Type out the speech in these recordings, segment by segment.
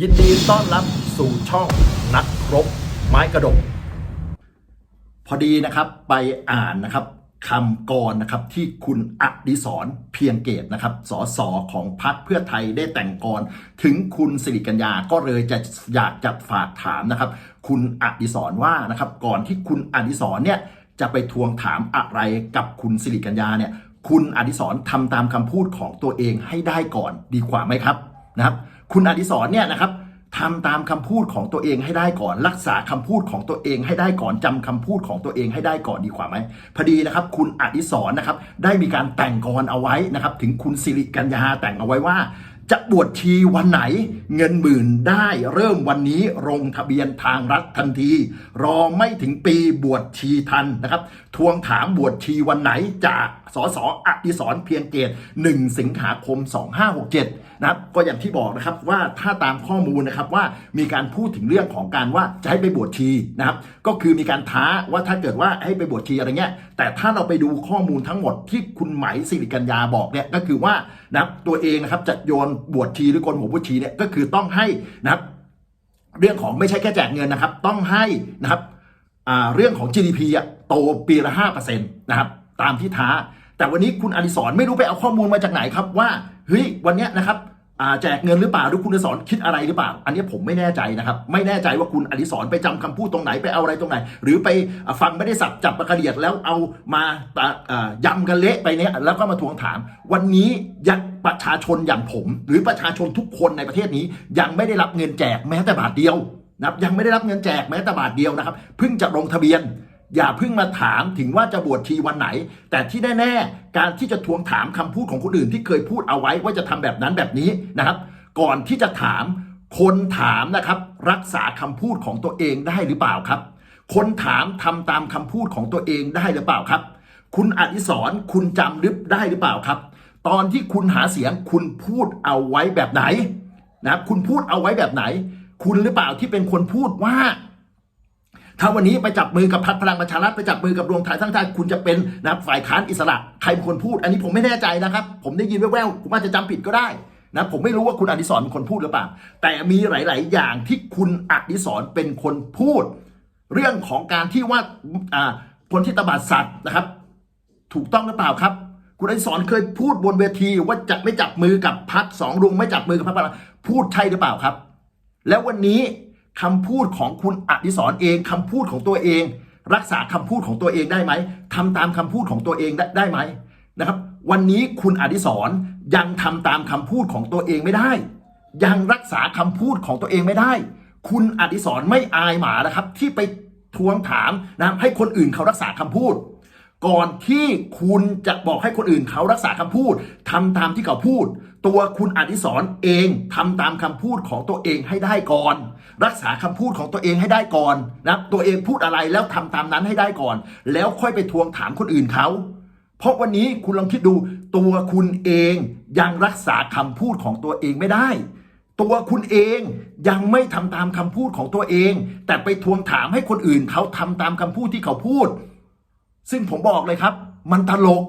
ยินดีต้อนรับสู่ช่องนักครบไม้กระดก พอดีนะครับไปอ่านนะครับคำกรนะครับที่คุณอดิศรเพียงเกตนะครับสสของพรรคเพื่อไทยได้แต่งกรถึงคุณสิริกัญญาก็เลยจะอยากจะฝากถามนะครับ คุณอดิศรว่านะครับก่อนที่คุณอดิศรเนี่ยจะไปทวงถามอะไรกับคุณสิริกัญญาเนี่ยคุณอดิศรทำตามคำพูดของตัวเองให้ได้ก่อนดีกว่าไหมครับนะครับ คุณอดิศรเนี่ยนะครับทำตามคำพูดของตัวเองให้ได้ก่อน รักษาคำพูดของตัวเองให้ได้ก่อนจำคำพูดของตัวเองให้ได้ก่อนดีกว่าไหมพอดีนะครับ คุณอดิศรนะครับได้มีการแต่งกรเอาไว้นะครับ ถึงคุณสิริกัญญาแต่งเอาไว้ว่า จะบวชชีวันไหน เงินหมื่นได้เริ่มวันนี้ลงทะเบียนทางรัฐทันที รอไม่ถึงปีบวชชีทันนะครับ ทวงถามบวชชีวันไหนจากสสอดิศรเพียงเกต 1 สิงหาคม 2567 นะครับ ก็อย่างที่บอกนะครับว่าถ้าตามข้อมูลนะครับว่ามีการพูดถึงเรื่องของการว่าจะให้ไปบวชชีนะครับ ก็คือมีการท้าว่าถ้าเกิดว่าให้ไปบวชชีอะไรเงี้ย แต่ถ้าเราไปดูข้อมูลทั้งหมดที่คุณไหมสิริกัญญาบอกเนี่ยก็คือว่านะครับตัวเองนะครับจะโยนบวชชีหรือโกนหัวบวชชีเนี่ยก็คือต้องให้นะครับ เรื่องของไม่ใช่แค่แจกเงินนะครับ ต้องให้นะครับเรื่องของ GDP อะโตปีละ5%นต์นะครับ ตามที่ท้า แต่วันนี้คุณอดิศรไม่รู้ไปเอาข้อมูลมาจากไหนครับว่าเฮ้ยวันเนี้ยนะครับแจกเงินหรือเปล่าหรือคุณอดิศรคิดอะไรหรือเปล่า อันนี้ผมไม่แน่ใจนะครับ ไม่แน่ใจว่าคุณอดิศรไปจำคำพูดตรงไหนไปเอาอะไรตรงไหน หรือไปฟังไม่ได้สับจับประกเดียดแล้วเอามาอ่ายำกันเละไปเนี้ยแล้วก็มาทวงถาม วันนี้ยัง ประชาชนอย่างผม หรือประชาชนทุกคนในประเทศนี้ ยังไม่ได้รับเงินแจกแม้แต่บาทเดียวนะครับยังไม่ได้รับเงินแจกแม้แต่บาทเดียวนะครับเพิ่งจะลงทะเบียน อย่าเพิ่งมาถามถึงว่าจะบวชชีวันไหน แต่ที่แน่ๆการที่จะทวงถามคำพูดของคนอื่น ที่เคยพูดเอาไว้ว่าจะทำแบบนั้นแบบนี้นะครับ ก่อนที่จะถามคนถามนะครับ รักษาคำพูดของตัวเองได้หรือเปล่าครับ คนถามทำตามคำพูดของตัวเองได้หรือเปล่าครับ คุณอดิศรคุณจำรือได้หรือเปล่าครับ ตอนที่คุณหาเสียงคุณพูดเอาไว้แบบไหนนะครับคุณพูดเอาไว้แบบไหน คุณหรือเปล่าที่เป็นคนพูดว่า ถ้าวันนี้ไปจับมือกับพักพลังประชารัฐไปจับมือกับรวมไทยสร้างชาติคุณจะเป็นนะฝ่ายค้านอิสระใครเป็นคนพูด อันนี้ผมไม่แน่ใจนะครับ ผมได้ยินแว่วๆผมอาจจะจำผิดก็ได้นะผมไม่รู้ว่าคุณอดิศรเป็นคนพูดหรือเปล่า แต่มีหลาย ๆ อย่างที่คุณอดิศรเป็นคนพูด เรื่องของการที่ว่าอ่าพลที่ตบัดสัตว์นะครับ ถูกต้องหรือเปล่าครับ คุณอดิศรเคยพูดบนเวทีว่าจะไม่จับมือกับพักสองลุงไม่จับมือกับพักพลังพูดใช่หรือเปล่าครับ แล้ววันนี้คำพูดของคุณอดิศรเองคำพูดของตัวเอง รักษาคำพูดของตัวเองได้ไหมทำตามคำพูดของตัวเองได้ได้ไหมนะครับ วันนี้คุณอดิศรยังทำตามคำพูดของตัวเองไม่ได้ ยังรักษาคำพูดของตัวเองไม่ได้ คุณอดิศรไม่อายหมานะครับ ที่ไปทวงถามนะให้คนอื่นเขารักษาคำพูด ก่อนที่คุณจะบอกให้คนอื่นเขารักษาคำพูดทำตามที่เขาพูด ตัวคุณอดิศรเองทำตามคำพูดของตัวเองให้ได้ก่อน รักษาคำพูดของตัวเองให้ได้ก่อนนะตัวเองพูดอะไรแล้วทำตามนั้นให้ได้ก่อน แล้วค่อยไปทวงถามคนอื่นเขา เพราะวันนี้คุณลองคิดดู ตัวคุณเองยังรักษาคำพูดของตัวเองไม่ได้ตัวคุณเองยังไม่ทำตามคำพูดของตัวเอง แต่ไปทวงถามให้คนอื่นเขาทำตามคำพูดที่เขาพูด ซึ่งผมบอกเลยครับ มันตลก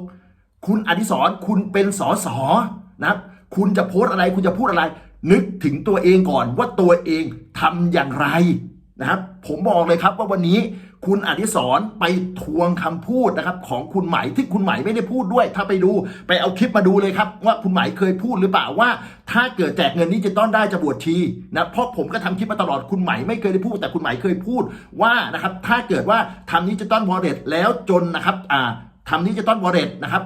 คุณอดิศรคุณเป็นสอสอนะครับ คุณจะโพสอะไรคุณจะพูดอะไร นึกถึงตัวเองก่อนว่าตัวเองทำอย่างไร นะครับผมบอกเลยครับว่าวันนี้คุณอดิศรไปทวงคำพูดนะครับ ของคุณหมที่คุณหมไม่ได้พูดด้วย ถ้าไปดูไปเอาคลิปมาดูเลยครับ ว่าคุณหมเคยพูดหรือเปล่าว่า ถ้าเกิดแจกเงินดิจิตอลได้จะบวชชีนะเพราะผมก็ทำคลิปมาตลอดคุณหมไม่เคยได้พูด แต่คุณหมเคยพูดว่านะครับถ้าเกิดว่าทำดิจิตอลวอลเล็ตแล้วจนนะครับอ่าทำดิจิตอลวอลเล็ตนะครับ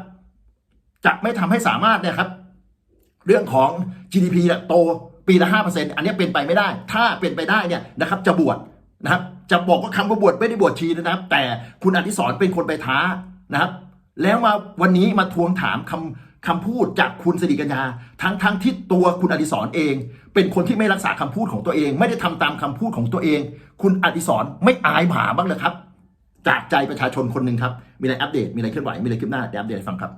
จะไม่ทำให้สามารถเนี่ยครับ เรื่องของ GDP เนี่ยโต ปีละ5%อันนี้เป็นไปไม่ได้ ถ้าเป็นไปได้เนี่ยนะครับจะบวชนะครับจะบอกว่าคำว่าบวชไม่ได้บวชชีนะครับ แต่คุณอดิศรเป็นคนไปท้านะครับ แล้วมาวันนี้มาทวงถามคำคำพูดจากคุณสิริกัญญาทั้งทั้งที่ตัวคุณอดิศรเอง เป็นคนที่ไม่รักษาคำพูดของตัวเอง ไม่ได้ทำตามคำพูดของตัวเอง คุณอดิศรไม่อายหมาบ้างเลยครับ จากใจประชาชนคนหนึ่งครับ มีอะไรอัปเดตมีอะไรเคลื่อนไหวมีอะไรคืบหน้าเดี๋ยวอัปเดตให้ฟังครับ